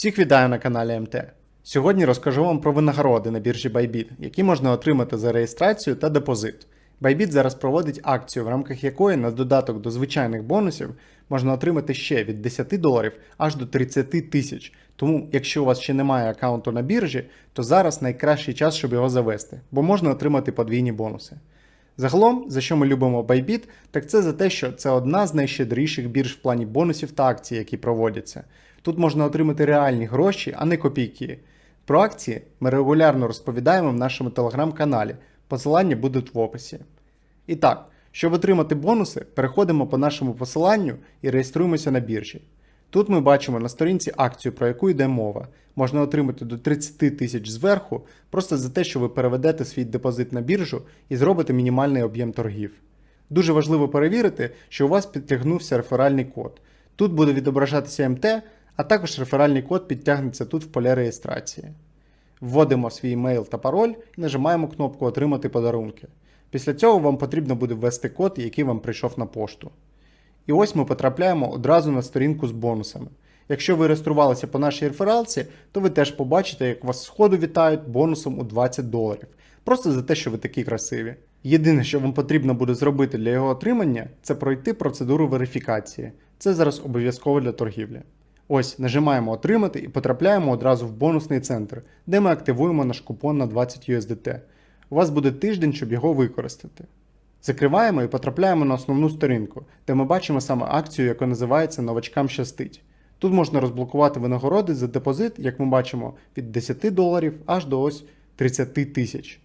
Всіх вітаю на каналі МТ. Сьогодні розкажу вам про винагороди на біржі Bybit, які можна отримати за реєстрацію та депозит. Bybit зараз проводить акцію, в рамках якої на додаток до звичайних бонусів можна отримати ще від 10 доларів аж до 30 тисяч. Тому, якщо у вас ще немає аккаунту на біржі, то зараз найкращий час, щоб його завести, бо можна отримати подвійні бонуси. Загалом, за що ми любимо Bybit, так це за те, що це одна з найщедріших бірж в плані бонусів та акцій, які проводяться. Тут можна отримати реальні гроші, а не копійки. Про акції ми регулярно розповідаємо в нашому телеграм-каналі. Посилання будуть в описі. І так, щоб отримати бонуси, переходимо по нашому посиланню і реєструємося на біржі. Тут ми бачимо на сторінці акцію, про яку йде мова. Можна отримати до 30 тисяч зверху, просто за те, що ви переведете свій депозит на біржу і зробите мінімальний об'єм торгів. Дуже важливо перевірити, що у вас підтягнувся реферальний код. Тут буде відображатися МТ, а також реферальний код підтягнеться тут в поля реєстрації. Вводимо свій емейл та пароль і нажимаємо кнопку Отримати подарунки. Після цього вам потрібно буде ввести код, який вам прийшов на пошту. І ось ми потрапляємо одразу на сторінку з бонусами. Якщо ви реєструвалися по нашій рефералці, то ви теж побачите, як вас сходу вітають бонусом у 20 доларів. Просто за те, що ви такі красиві. Єдине, що вам потрібно буде зробити для його отримання, це пройти процедуру верифікації. Це зараз обов'язково для торгівлі. Ось нажимаємо Отримати і потрапляємо одразу в бонусний центр, де ми активуємо наш купон на 20 USDT. У вас буде тиждень, щоб його використати. Закриваємо і потрапляємо на основну сторінку, де ми бачимо саме акцію, яка називається Новачкам щастить. Тут можна розблокувати винагороди за депозит, як ми бачимо, від 10 доларів аж до ось 30 тисяч.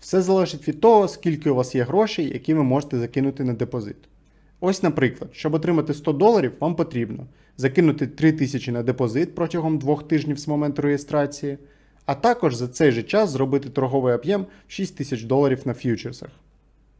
Все залежить від того, скільки у вас є грошей, які ви можете закинути на депозит. Ось, наприклад, щоб отримати 100 доларів, вам потрібно закинути 3 тисячі на депозит протягом 2 тижнів з моменту реєстрації, а також за цей же час зробити торговий об'єм 6 тисяч доларів на ф'ючерсах.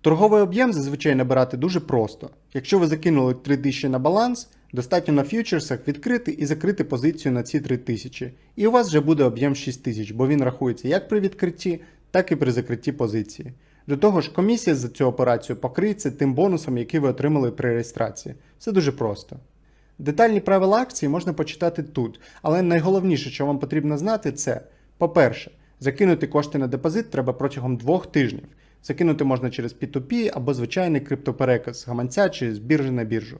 Торговий об'єм зазвичай набирати дуже просто. Якщо ви закинули 3000 на баланс, достатньо на ф'ючерсах відкрити і закрити позицію на ці 3000. І у вас вже буде об'єм 6000, бо він рахується як при відкритті, так і при закритті позиції. До того ж, комісія за цю операцію покриється тим бонусом, який ви отримали при реєстрації. Все дуже просто. Детальні правила акції можна почитати тут, але найголовніше, що вам потрібно знати, це: по-перше, закинути кошти на депозит треба протягом двох тижнів. Закинути можна через P2P або звичайний криптопереказ з гаманця чи з біржі на біржу.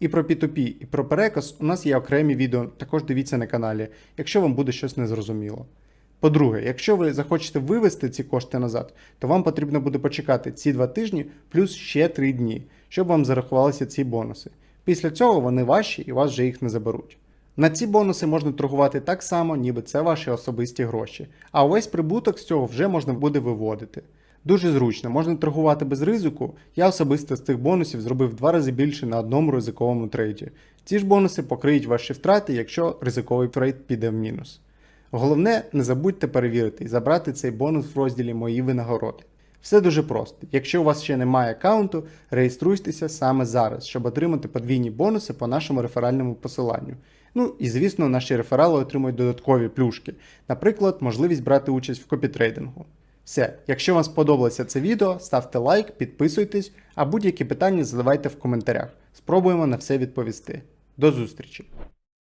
І про P2P, і про переказ у нас є окремі відео, також дивіться на каналі, якщо вам буде щось незрозуміло. По-друге, якщо ви захочете вивести ці кошти назад, то вам потрібно буде почекати ці два тижні плюс ще три дні, щоб вам зарахувалися ці бонуси. Після цього вони ваші і вас вже їх не заберуть. На ці бонуси можна торгувати так само, ніби це ваші особисті гроші, а увесь прибуток з цього вже можна буде виводити. Дуже зручно, можна торгувати без ризику. Я особисто з цих бонусів зробив два рази більше на одному ризиковому трейді. Ці ж бонуси покриють ваші втрати, якщо ризиковий трейд піде в мінус. Головне, не забудьте перевірити і забрати цей бонус в розділі Мої винагороди. Все дуже просто. Якщо у вас ще немає аккаунту, реєструйтеся саме зараз, щоб отримати подвійні бонуси по нашому реферальному посиланню. Ну і звісно, наші реферали отримують додаткові плюшки, наприклад, можливість брати участь в копітрейдингу. Все, якщо вам сподобалося це відео, ставте лайк, підписуйтесь, а будь-які питання задавайте в коментарях. Спробуємо на все відповісти. До зустрічі!